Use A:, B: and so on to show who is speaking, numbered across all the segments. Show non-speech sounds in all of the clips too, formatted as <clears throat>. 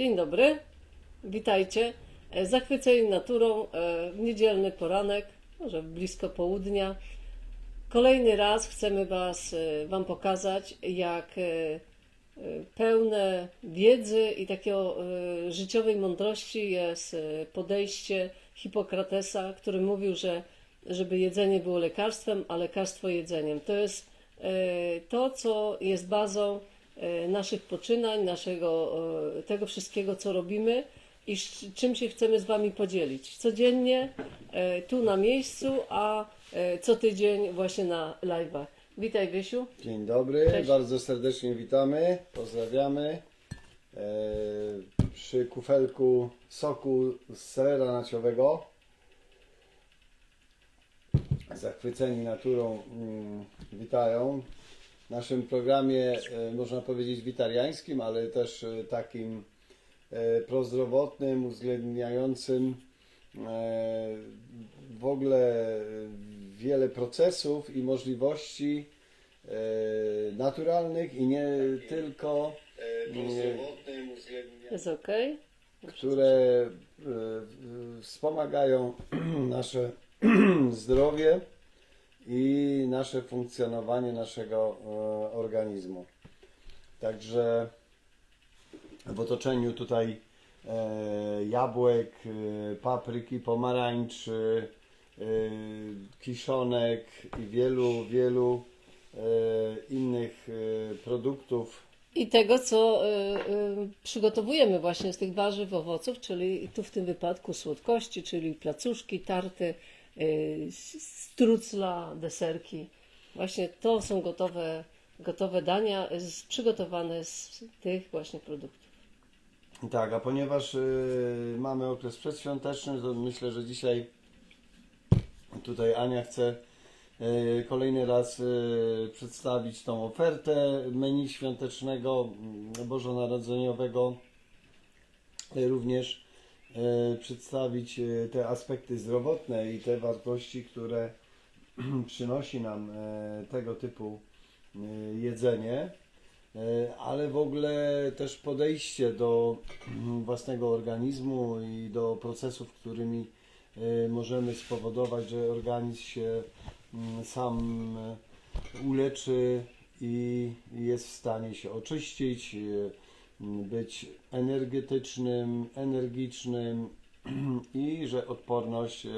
A: Dzień dobry, witajcie. E, Zachwyceni naturą, e, w niedzielny poranek, może blisko południa. Kolejny raz chcemy was, e, Wam pokazać, jak e, e, pełne wiedzy i takiego e, życiowej mądrości jest e, podejście Hipokratesa, który mówił, że żeby jedzenie było lekarstwem, a lekarstwo jedzeniem. To jest e, to, co jest bazą e, naszych poczynań, naszego, e, tego wszystkiego, co robimy i czym się chcemy z Wami podzielić. Codziennie, e, tu na miejscu, a e, co tydzień właśnie na live'ach. Witaj Wiesiu.
B: Dzień dobry,
A: Cześć.
B: bardzo serdecznie witamy, pozdrawiamy. E, przy kufelku soku z selera naciowego. Zachwyceni naturą mm, witają. Naszym programie, e, można powiedzieć, witariańskim, ale też e, takim e, prozdrowotnym, uwzględniającym w ogóle wiele procesów i możliwości naturalnych i nie tylko,
A: Jest ok?
B: które wspomagają <clears throat> nasze <clears throat> zdrowie i nasze funkcjonowanie naszego e, organizmu. Także w otoczeniu tutaj e, jabłek, e, papryki, pomarańczy, kiszonek i wielu, wielu innych produktów
A: I tego, co przygotowujemy właśnie z tych warzyw, owoców, czyli tu w tym wypadku słodkości, czyli placuszki, tarty, strucla, deserki. Właśnie to są gotowe, gotowe dania z, przygotowane z tych właśnie produktów.
B: Tak, a ponieważ y, mamy okres przedświąteczny, to myślę, że dzisiaj tutaj Ania chce y, kolejny raz y, przedstawić tą ofertę menu świątecznego, mm, bożonarodzeniowego, y, również y, przedstawić y, te aspekty zdrowotne i te wartości, które <clears throat> przynosi nam y, tego typu jedzenie. E, ale w ogóle też podejście do mm, własnego organizmu i do procesów, którymi e, możemy spowodować, że organizm się mm, sam e, uleczy i jest w stanie się oczyścić, e, być energetycznym, energicznym <clears throat> i że odporność e,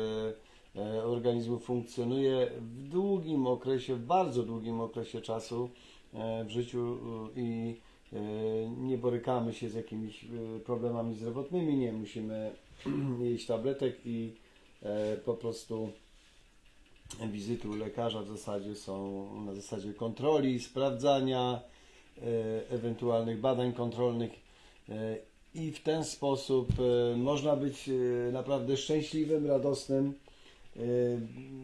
B: e, organizmu funkcjonuje w długim okresie, w bardzo długim okresie czasu e, w życiu i nie borykamy się z jakimiś problemami zdrowotnymi, nie musimy <clears throat> jeść tabletek i po prostu wizyty u lekarza w zasadzie są na zasadzie kontroli, sprawdzania, ewentualnych badań kontrolnych e, i w ten sposób e, można być e, naprawdę szczęśliwym, radosnym. e,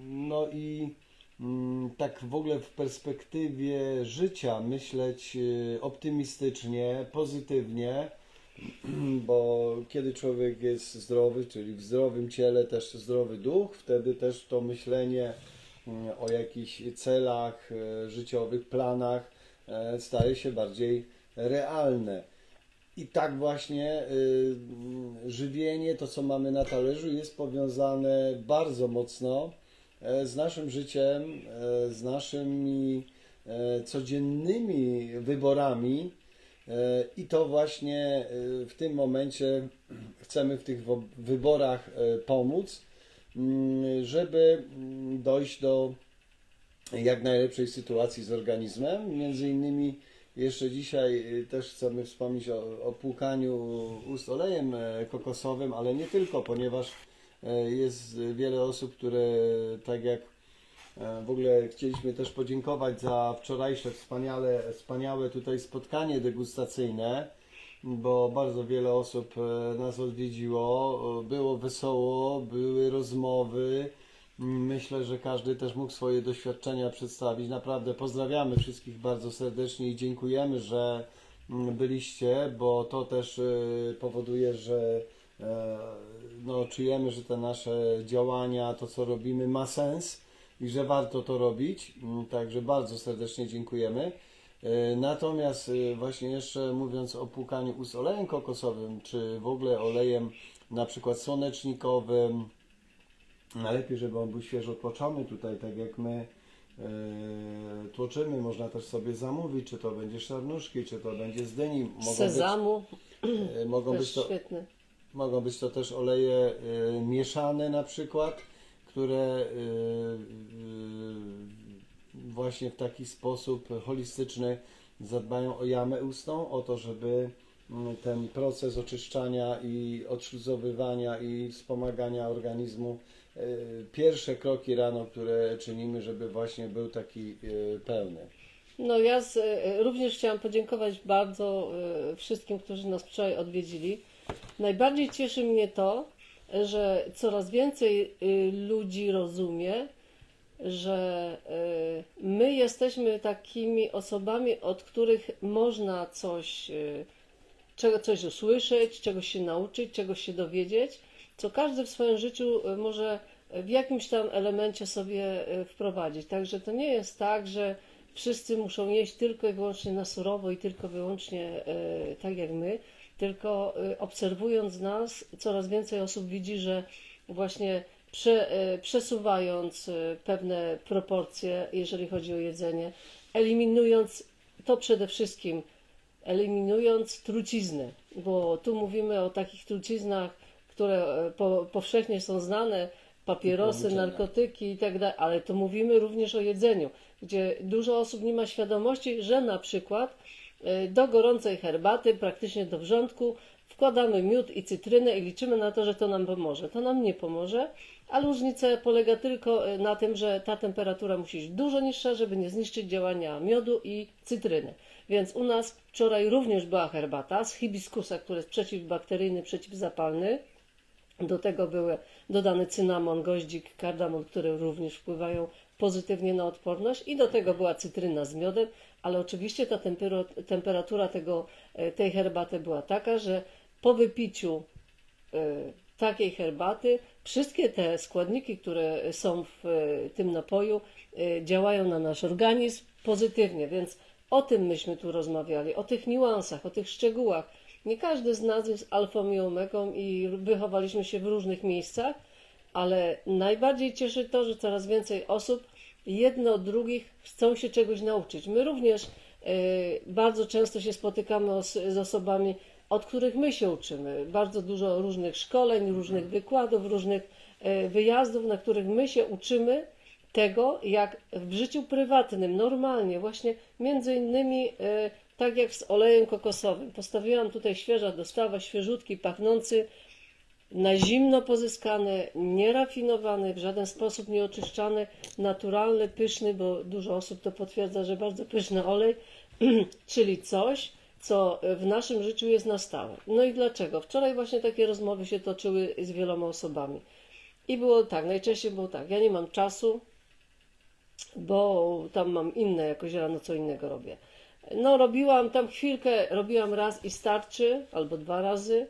B: No i mm, tak w ogóle w perspektywie życia myśleć e, optymistycznie, pozytywnie, <clears throat> bo kiedy człowiek jest zdrowy, czyli w zdrowym ciele też zdrowy duch, wtedy też to myślenie mm, o jakichś celach e, życiowych, planach e, staje się bardziej realne. I tak właśnie mm, żywienie, to co mamy na talerzu, jest powiązane bardzo mocno e, z naszym życiem, e, z naszymi e, codziennymi wyborami. E, I to właśnie e, w tym momencie chcemy w tych wyborach e, pomóc, żeby dojść do jak najlepszej sytuacji z organizmem. Między innymi jeszcze dzisiaj y, też chcemy wspomnieć o, o płukaniu ust olejem e, kokosowym, ale nie tylko, ponieważ e, jest wiele osób, które tak jak e, w ogóle chcieliśmy też podziękować za wczorajsze wspaniale, wspaniałe tutaj spotkanie degustacyjne, bo bardzo wiele osób nas odwiedziło, było wesoło, były rozmowy. Myślę, że każdy też mógł swoje doświadczenia przedstawić. Naprawdę pozdrawiamy wszystkich bardzo serdecznie i dziękujemy, że mm, byliście, bo to też e, powoduje, że e, no, czujemy, że te nasze działania, to co robimy ma sens i że warto to robić. Mm, Także bardzo serdecznie dziękujemy. E, Natomiast e, właśnie jeszcze mówiąc o płukaniu ust olejem kokosowym, czy w ogóle olejem na przykład słonecznikowym, najlepiej, żeby on był świeżo tłoczony tutaj, tak jak my e, tłoczymy, można też sobie zamówić, czy to będzie szarnuszki, czy to będzie z dyni. Mogą
A: sezamu,
B: Być, e, mogą,
A: też
B: być to,
A: świetny.
B: mogą być to też oleje e, mieszane na przykład, które e, e, właśnie w taki sposób holistyczny zadbają o jamę ustną, o to, żeby mm, ten proces oczyszczania i odśluzowywania i wspomagania organizmu, pierwsze kroki rano, które czynimy, żeby właśnie był taki e, pełny.
A: No ja z, e, również chciałam podziękować bardzo e, wszystkim, którzy nas wczoraj odwiedzili. Najbardziej cieszy mnie to, że coraz więcej e, ludzi rozumie, że e, my jesteśmy takimi osobami, od których można coś, e, czego, coś usłyszeć, czegoś się nauczyć, czegoś się dowiedzieć, co każdy w swoim życiu e, może w jakimś tam elemencie sobie e, wprowadzić. Także to nie jest tak, że wszyscy muszą jeść tylko i wyłącznie na surowo i tylko wyłącznie e, tak jak my, tylko obserwując nas, coraz więcej osób widzi, że właśnie prze, przesuwając pewne proporcje, jeżeli chodzi o jedzenie, eliminując to przede wszystkim, eliminując trucizny, bo tu mówimy o takich truciznach, które e, po, powszechnie są znane, papierosy, narkotyki i tak ale to mówimy również o jedzeniu, gdzie dużo osób nie ma świadomości, że na przykład e, do gorącej herbaty, praktycznie do wrzątku, wkładamy miód i cytrynę i liczymy na to, że to nam pomoże. To nam nie pomoże, a różnica polega tylko e, na tym, że ta temperatura musi być dużo niższa, żeby nie zniszczyć działania miodu i cytryny. Więc u nas wczoraj również była herbata z hibiskusa, który jest przeciwbakteryjny, przeciwzapalny. Do tego były dodany cynamon, goździk, kardamon, które również wpływają pozytywnie na odporność i do tego była cytryna z miodem, ale oczywiście ta temperatura tego, e, tej herbaty była taka, że po wypiciu e, takiej herbaty wszystkie te składniki, które są w e, tym napoju działają na nasz organizm pozytywnie, więc o tym myśmy tu rozmawiali, o tych niuansach, o tych szczegółach. Nie każdy z nas jest alfą i omegą i wychowaliśmy się w różnych miejscach, ale najbardziej cieszy to, że coraz więcej osób jedno od drugich chcą się czegoś nauczyć. My również e, bardzo często się spotykamy z osobami, od których my się uczymy. Bardzo dużo różnych szkoleń, różnych wykładów, różnych e, wyjazdów, na których my się uczymy tego, jak w życiu prywatnym, normalnie, właśnie między innymi e, tak jak z olejem kokosowym. Postawiłam tutaj świeża dostawa, świeżutki, pachnący, na zimno pozyskany, nierafinowany, w żaden sposób nieoczyszczany, naturalny, pyszny, bo dużo osób to potwierdza, że bardzo pyszny olej, <clears throat> czyli coś, co w naszym życiu jest na stałe. No i dlaczego? Wczoraj właśnie takie rozmowy się toczyły z wieloma osobami. I było tak, najczęściej było tak, ja nie mam czasu, bo tam mam inne, jakoś rano co innego robię. No robiłam tam chwilkę, robiłam raz i starczy, albo dwa razy,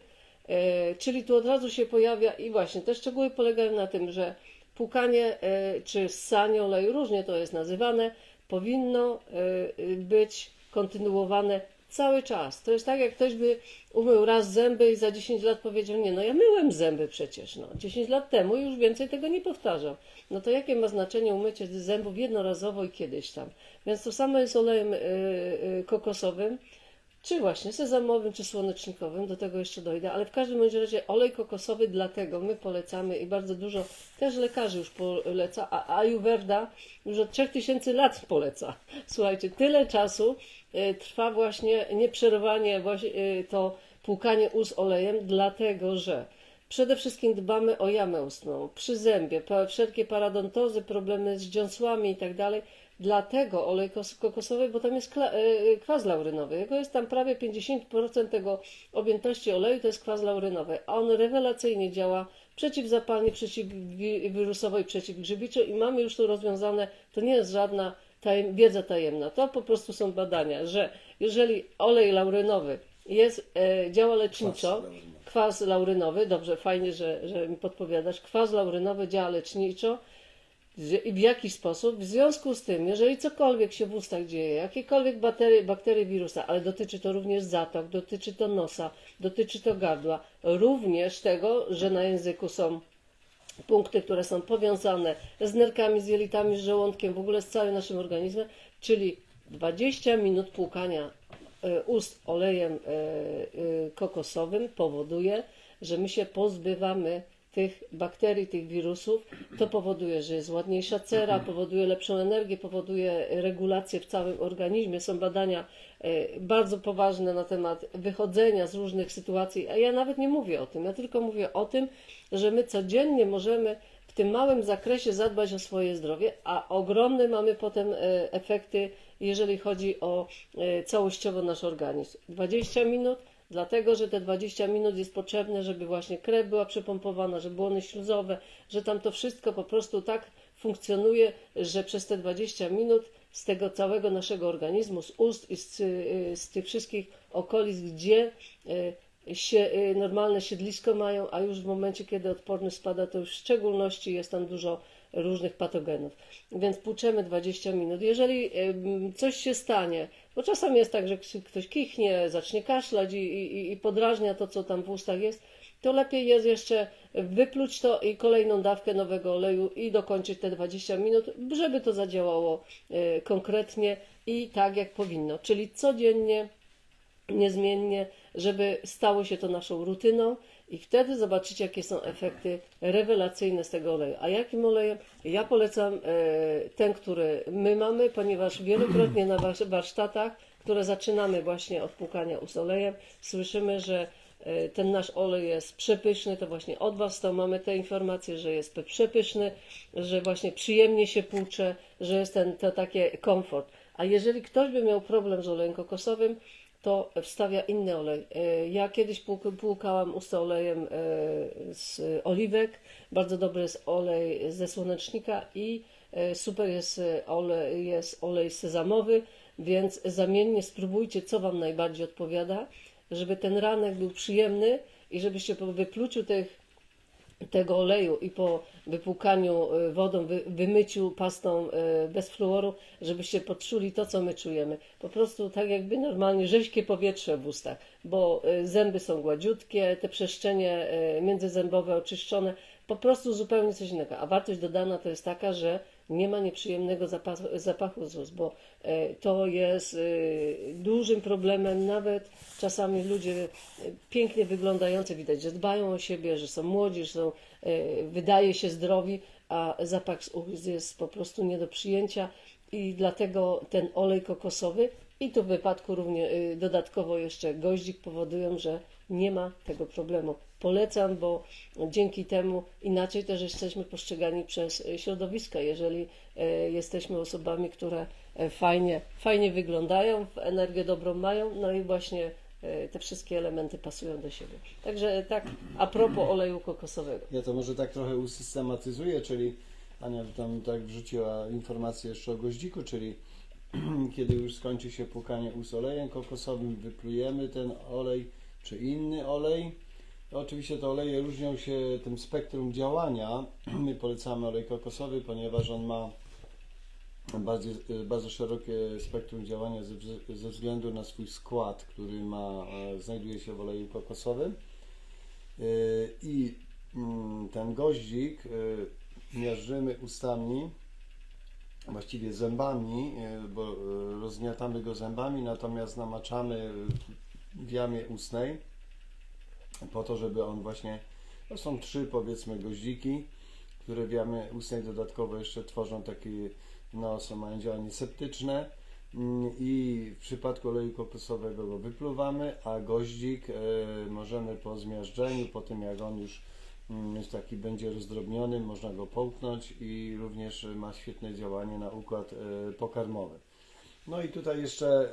A: e, czyli tu od razu się pojawia i właśnie te szczegóły polegają na tym, że płukanie e, czy ssanie oleju, różnie to jest nazywane, powinno e, być kontynuowane cały czas. To jest tak, jak ktoś by umył raz zęby i za 10 lat powiedział, nie no ja myłem zęby przecież, no 10 lat temu już więcej tego nie powtarzam. No to jakie ma znaczenie umycie zębów jednorazowo i kiedyś tam? Więc to samo jest olejem y, y, kokosowym, czy właśnie sezamowym, czy słonecznikowym, do tego jeszcze dojdę, ale w każdym razie olej kokosowy dlatego my polecamy i bardzo dużo też lekarzy już poleca, a Ayurveda już od 3000 lat poleca. Słuchajcie, tyle czasu y, trwa właśnie nieprzerwanie właśnie, y, to płukanie ust olejem, dlatego że Przede wszystkim dbamy o jamę ustną, przy zębie, wszelkie paradontozy, problemy z dziąsłami i tak. Dlatego olej kos- kokosowy, bo tam jest kla- e, kwas laurynowy. Jego jest tam prawie 50% tego objętości oleju to jest kwas laurynowy, a on rewelacyjnie działa przeciwzapalnie, przeciwwirusowo i przeciwgrzybiczo i mamy już tu rozwiązane, to nie jest żadna tajem, wiedza tajemna, to po prostu są badania, że jeżeli olej laurynowy jest, e, działa leczniczo,
B: laurynowy.
A: kwas laurynowy, dobrze, fajnie, że, że mi podpowiadasz, kwas laurynowy działa leczniczo, w jaki sposób. W związku z tym, jeżeli cokolwiek się w ustach dzieje, jakiekolwiek bakterie, bakterie wirusa, ale dotyczy to również zatok, dotyczy to nosa, dotyczy to gardła, również tego, że na języku są punkty, które są powiązane z nerkami, z jelitami, z żołądkiem, w ogóle z całym naszym organizmem, czyli 20 minut płukania e, ust olejem e, e, kokosowym powoduje, że my się pozbywamy tych bakterii, tych wirusów. To powoduje, że jest ładniejsza cera, powoduje lepszą energię, powoduje regulację w całym organizmie. Są badania e, bardzo poważne na temat wychodzenia z różnych sytuacji, a ja nawet nie mówię o tym, ja tylko mówię o tym, że my codziennie możemy w tym małym zakresie zadbać o swoje zdrowie, a ogromne mamy potem e, efekty, jeżeli chodzi o e, całościowo nasz organizm. 20 minut, dlatego że te 20 minut jest potrzebne, żeby właśnie krew była przepompowana, żeby błony śluzowe, że tam to wszystko po prostu tak funkcjonuje, że przez te 20 minut z tego całego naszego organizmu, z ust i z, y, z tych wszystkich okolic, gdzie y, się, y, normalne siedlisko mają, a już w momencie, kiedy odporność spada, to już w szczególności jest tam dużo różnych patogenów. Więc płuczemy 20 minut. Jeżeli coś się stanie, bo czasami jest tak, że ktoś kichnie, zacznie kaszlać i, i, i podrażnia to, co tam w ustach jest, to lepiej jest jeszcze wypluć to i kolejną dawkę nowego oleju i dokończyć te 20 minut, żeby to zadziałało y, konkretnie i tak, jak powinno. Czyli codziennie niezmiennie, żeby stało się to naszą rutyną i wtedy zobaczycie, jakie są efekty rewelacyjne z tego oleju. A jakim olejem? Ja polecam e, ten, który my mamy, ponieważ wielokrotnie na warsztatach, które zaczynamy właśnie od płukania ust olejem, słyszymy, że e, ten nasz olej jest przepyszny, to właśnie od Was to mamy te informacje, że jest przepyszny, że właśnie przyjemnie się płucze, że jest ten to takie komfort. A jeżeli ktoś by miał problem z olejem kokosowym, to wstawia inny olej. E, Ja kiedyś płuk- płukałam usta olejem e, z oliwek. Bardzo dobry jest olej ze słonecznika i e, super jest olej, jest olej sezamowy, więc zamiennie spróbujcie, co Wam najbardziej odpowiada, żeby ten ranek był przyjemny i żebyście po wypluciu tych tego oleju i po wypłukaniu y, wodą, wy, wymyciu pastą y, bez fluoru, żebyście poczuli to, co my czujemy. Po prostu tak jakby normalnie rzeźkie powietrze w ustach, bo y, zęby są gładziutkie, te przestrzenie międzyzębowe oczyszczone, po prostu zupełnie coś innego. A wartość dodana to jest taka, że nie ma nieprzyjemnego zapachu, zapachu z ust, bo e, to jest e, dużym problemem. Nawet czasami ludzie e, pięknie wyglądający widać, że dbają o siebie, że są młodzi, że są, wydaje się zdrowi, a zapach z ust jest po prostu nie do przyjęcia i dlatego ten olej kokosowy i tu w wypadku również dodatkowo jeszcze goździk powodują, że nie ma tego problemu. Polecam, bo dzięki temu inaczej też jesteśmy postrzegani przez y, środowisko. Jeżeli y, jesteśmy osobami, które y, fajnie, fajnie wyglądają, energię dobrą mają, no i właśnie te wszystkie elementy pasują do siebie. Także tak, a propos oleju kokosowego.
B: Ja to może tak trochę usystematyzuję, czyli Ania tam tak wrzuciła informację jeszcze o goździku, czyli <clears throat> kiedy już skończy się płukanie ust olejem kokosowym, wyplujemy ten olej czy inny olej. Oczywiście te oleje różnią się tym spektrum działania. <clears throat> My polecamy olej kokosowy, ponieważ on ma bardzo, bardzo szerokie spektrum działania ze, ze względu na swój skład, który ma, e, znajduje się w oleju kokosowym. Yy, I mm, ten goździk miażdżymy ustami, właściwie zębami, bo rozgniatamy go zębami, natomiast namaczamy w jamie ustnej po to, żeby on właśnie, to są trzy powiedzmy goździki, które w jamie ustnej dodatkowo jeszcze tworzą takie, no są, mają działanie septyczne Mm, i w przypadku oleju kokosowego go wypluwamy, a goździk e, możemy po zmiażdżeniu, po tym jak on już mm, jest taki będzie rozdrobniony, można go połknąć i również ma świetne działanie na układ e, pokarmowy. No i tutaj jeszcze e,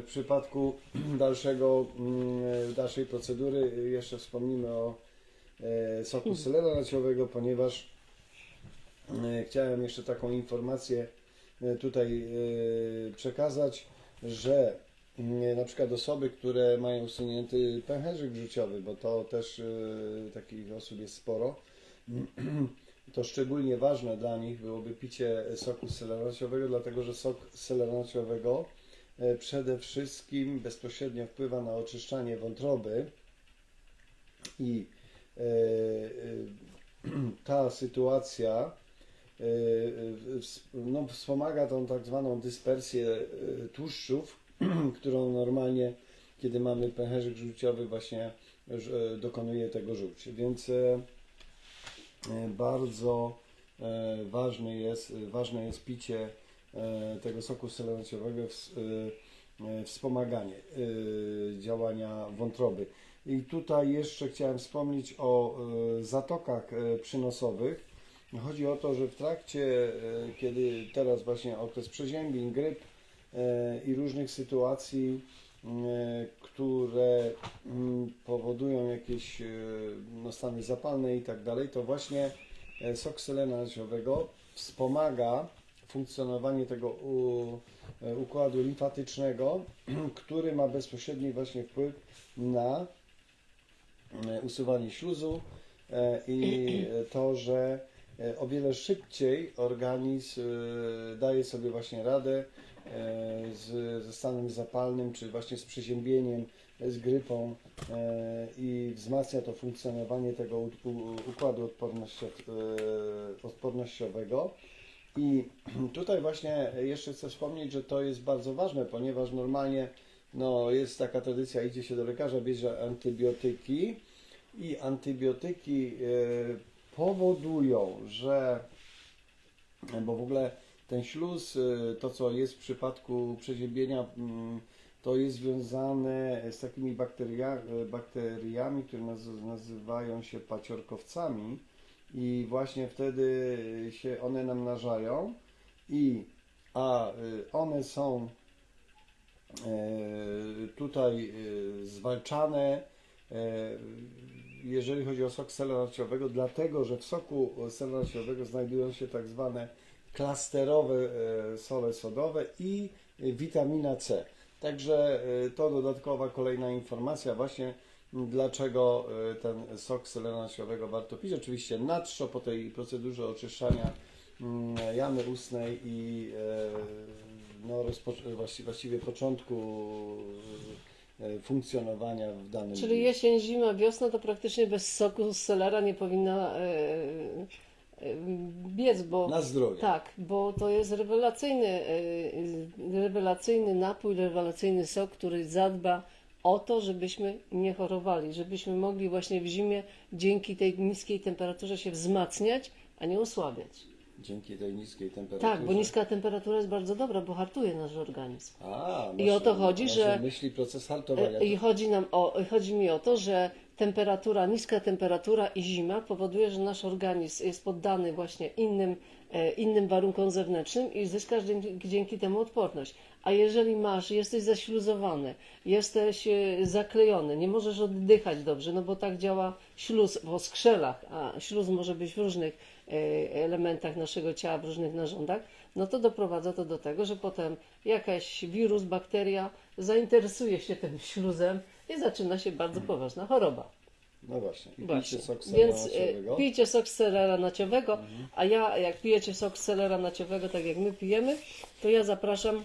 B: w przypadku <clears throat> dalszego, mm, dalszej procedury e, jeszcze wspomnimy o e, soku seleroleciowego, ponieważ e, chciałem jeszcze taką informację e, tutaj e, przekazać, że mm, na przykład osoby, które mają usunięty pęcherzyk żółciowy, bo to też e, takich osób jest sporo, <clears throat> to szczególnie ważne dla nich byłoby picie soku selernaciowego, dlatego że sok selernaciowego e, przede wszystkim bezpośrednio wpływa na oczyszczanie wątroby i e, e, <clears throat> ta sytuacja no, wspomaga tą tak zwaną dyspersję tłuszczów, <clears throat> którą normalnie, kiedy mamy pęcherzyk żółciowy, właśnie dokonuje tego żółci. Więc bardzo e, ważny jest, ważne jest picie e, tego soku e, e, wspomaganie e, działania wątroby. I tutaj jeszcze chciałem wspomnieć o e, zatokach e, przynosowych. Chodzi o to, że w trakcie, e, kiedy teraz właśnie okres przeziębień, gryp e, i różnych sytuacji, które mm, powodują jakieś e, no, stany zapalne i tak dalej, to właśnie e, sok selena wspomaga funkcjonowanie tego u, e, układu limfatycznego, <clears throat> który ma bezpośredni właśnie wpływ na e, usuwanie śluzu i to, że o wiele szybciej organizm e, daje sobie właśnie radę e, z, ze stanem zapalnym, czy właśnie z przeziębieniem, e, z grypą e, i wzmacnia to funkcjonowanie tego układu odpornościo, e, odpornościowego. I <clears throat> tutaj właśnie jeszcze chcę wspomnieć, że to jest bardzo ważne, ponieważ normalnie no, jest taka tradycja, idzie się do lekarza, bierze antybiotyki i antybiotyki e, powodują, że bo w ogóle ten śluz, e, to co jest w przypadku przeziębienia, mm, to jest związane z takimi bakteria, e, bakteriami, które naz- nazywają się paciorkowcami i właśnie wtedy się one namnażają i a y, one są tutaj zwalczane, jeżeli chodzi o sok selenociowego, dlatego że w soku selenociowego znajdują się tak zwane klasterowe e, sole sodowe i witamina C. Także e, to dodatkowa kolejna informacja właśnie dlaczego e, ten sok selenociowego warto pić. Oczywiście na trzo po tej procedurze oczyszczania jamy ustnej i no, właściwie początku funkcjonowania w danym
A: Czyli jesień, zima, wiosna to praktycznie bez soku z selera nie powinna e, e, biec, bo
B: na zdrowie.
A: tak, bo to jest rewelacyjny, e, rewelacyjny napój, rewelacyjny sok, który zadba o to, żebyśmy nie chorowali, żebyśmy mogli właśnie w zimie dzięki tej niskiej temperaturze się wzmacniać, a nie osłabiać.
B: Dzięki tej niskiej temperaturze.
A: Tak, bo niska temperatura jest bardzo dobra, bo hartuje nasz organizm.
B: A,
A: I
B: masz
A: o to chodzi,
B: masz
A: że-
B: myśli proces hartowania.
A: E, I chodzi, nam o, chodzi mi o to, że temperatura, niska temperatura i zima powoduje, że nasz organizm jest poddany właśnie innym, e, innym warunkom zewnętrznym i zyskasz dzięki, dzięki temu odporność. A jeżeli masz, jesteś zaśluzowany, jesteś e, zaklejony, nie możesz oddychać dobrze, no bo tak działa śluz w oskrzelach, a śluz może być w różnych elementach naszego ciała, w różnych narządach, no to doprowadza to do tego, że potem jakaś wirus, bakteria zainteresuje się tym śluzem i zaczyna się bardzo poważna choroba.
B: No właśnie. I
A: Właśnie.
B: pijcie sok
A: Więc
B: selenociowego.
A: e, pijcie sok z selera naciowego, a ja jak pijecie sok z selera naciowego, tak jak my pijemy, to ja zapraszam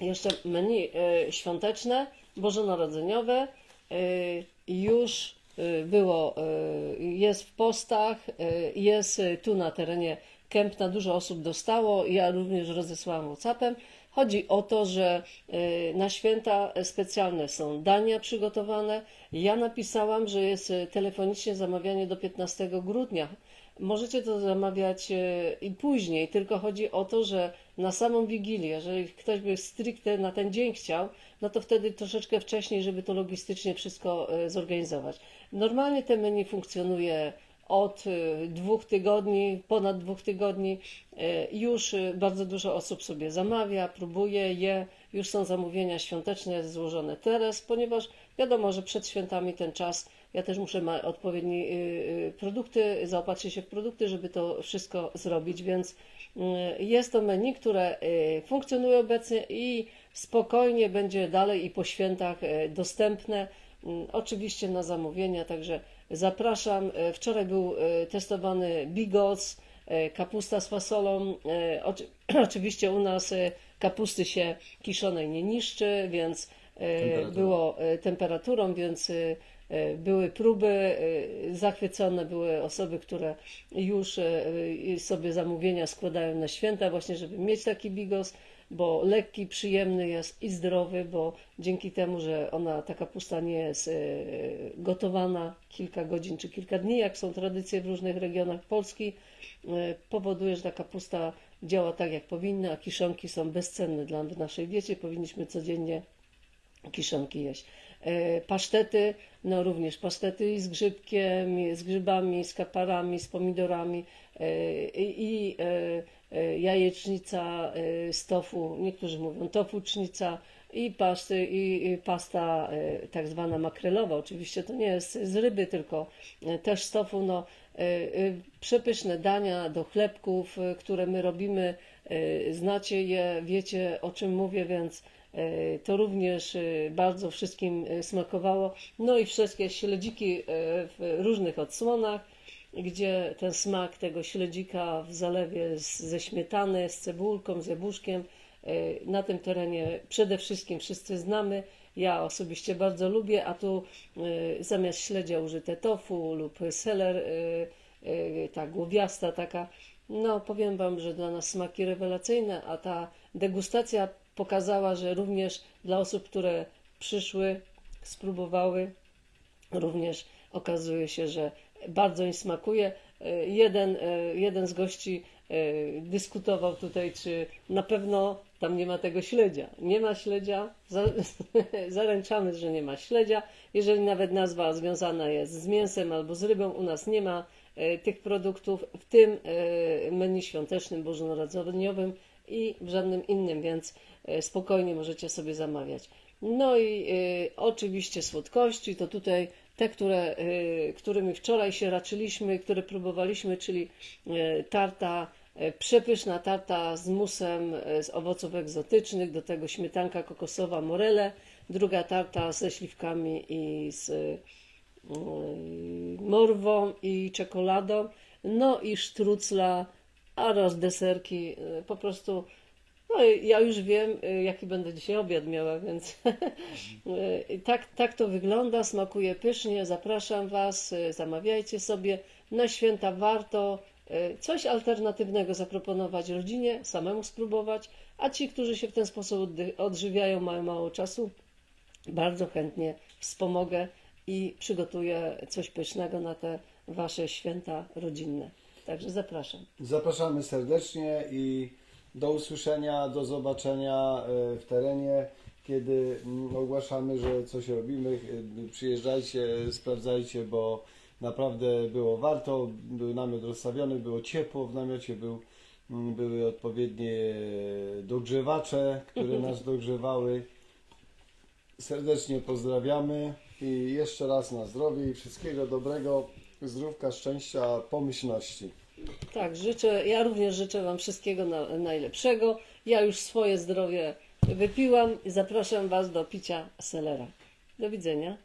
A: jeszcze menu e, świąteczne, bożonarodzeniowe. E, już e, było, e, jest w postach, e, jest tu na terenie Kępna, dużo osób dostało, ja również rozesłałam WhatsAppem. Chodzi o to, że na święta specjalne są dania przygotowane. Ja napisałam, że jest telefonicznie zamawianie do 15 grudnia. Możecie to zamawiać i później, tylko chodzi o to, że na samą Wigilię, jeżeli ktoś by stricte na ten dzień chciał, no to wtedy troszeczkę wcześniej, żeby to logistycznie wszystko zorganizować. Normalnie te menu funkcjonuje od e, dwóch tygodni, ponad dwóch tygodni. E, Już e, bardzo dużo osób sobie zamawia, próbuje je. Już są zamówienia świąteczne złożone teraz, ponieważ wiadomo, że przed świętami ten czas ja też muszę odpowiednie y, y, produkty, zaopatrzyć się w produkty, żeby to wszystko zrobić, więc y, jest to menu, które y, funkcjonuje obecnie i spokojnie będzie dalej i po świętach y, dostępne. Mm, oczywiście na zamówienia, także zapraszam. E, Wczoraj był e, testowany bigos, e, kapusta z fasolą. Oczy- <clears throat> Oczywiście u nas kapusty się kiszonej nie niszczy, więc
B: Temperaturą.
A: było temperaturą, więc były próby, zachwycone były osoby, które już sobie zamówienia składają na święta, właśnie żeby mieć taki bigos, bo lekki, przyjemny jest i zdrowy, bo dzięki temu, że ona, ta kapusta nie jest e, gotowana kilka godzin czy kilka dni, jak są tradycje w różnych regionach Polski, e, powoduje, że ta kapusta działa tak, jak powinna, a kiszonki są bezcenne dla w naszej diecie. Powinniśmy codziennie kiszonki jeść. E, Pasztety, no również pasztety z grzybkiem, z grzybami, z kaparami, z pomidorami e, i e, jajecznica z tofu, niektórzy mówią tofucznica i pasty, i, pasta tak zwana makrelowa. Oczywiście to nie jest z ryby, tylko też z tofu. No, przepyszne dania do chlebków, które my robimy. Znacie je, wiecie o czym mówię, więc to również e, bardzo wszystkim e, smakowało. No i wszystkie śledziki e, w różnych odsłonach, gdzie ten smak tego śledzika w zalewie ze śmietany, z cebulką, z jabłuszkiem e, na tym terenie przede wszystkim wszyscy znamy. Ja osobiście bardzo lubię, a tu e, zamiast śledzia użyte tofu lub seler, e, e, ta głowiasta taka. No, powiem Wam, że dla nas smaki rewelacyjne, a ta degustacja pokazała, że również dla osób, które przyszły, spróbowały, również okazuje się, że bardzo im smakuje. E, Jeden, e, jeden z gości e, dyskutował tutaj, czy na pewno tam nie ma tego śledzia. Nie ma śledzia, za, <laughs> zaręczamy, że nie ma śledzia. Jeżeli nawet nazwa związana jest z mięsem albo z rybą, u nas nie ma tych produktów w tym menu świątecznym, bożonarodzeniowym i w żadnym innym, więc e, spokojnie możecie sobie zamawiać. No i e, oczywiście słodkości, to tutaj te, które, e, którymi wczoraj się raczyliśmy, które próbowaliśmy, czyli e, tarta, e, przepyszna tarta z musem e, z owoców egzotycznych, do tego śmietanka kokosowa morele, druga tarta ze śliwkami i z e, morwą i czekoladą, no i sztrucla, a roz deserki, e, po prostu no ja już wiem, y, jaki będę dzisiaj obiad miała, więc <laughs> y, tak, tak to wygląda, smakuje pysznie, zapraszam Was, y, zamawiajcie sobie. Na święta warto y, coś alternatywnego zaproponować rodzinie, samemu spróbować, a ci, którzy się w ten sposób odżywiają, mają mało czasu, bardzo chętnie wspomogę i przygotuję coś pysznego na te Wasze święta rodzinne. Także zapraszam.
B: Zapraszamy serdecznie i do usłyszenia, do zobaczenia e, w terenie, kiedy mm, ogłaszamy, że coś robimy. E, Przyjeżdżajcie, sprawdzajcie, bo naprawdę było warto. Był namiot rozstawiony, było ciepło w namiocie, był, mm, były odpowiednie dogrzewacze, które <laughs> nas dogrzewały. Serdecznie pozdrawiamy i jeszcze raz na zdrowie i wszystkiego dobrego, zdrówka, szczęścia, pomyślności.
A: Tak, życzę, ja również życzę Wam wszystkiego na, najlepszego. Ja już swoje zdrowie wypiłam i zapraszam Was do picia selera. Do widzenia.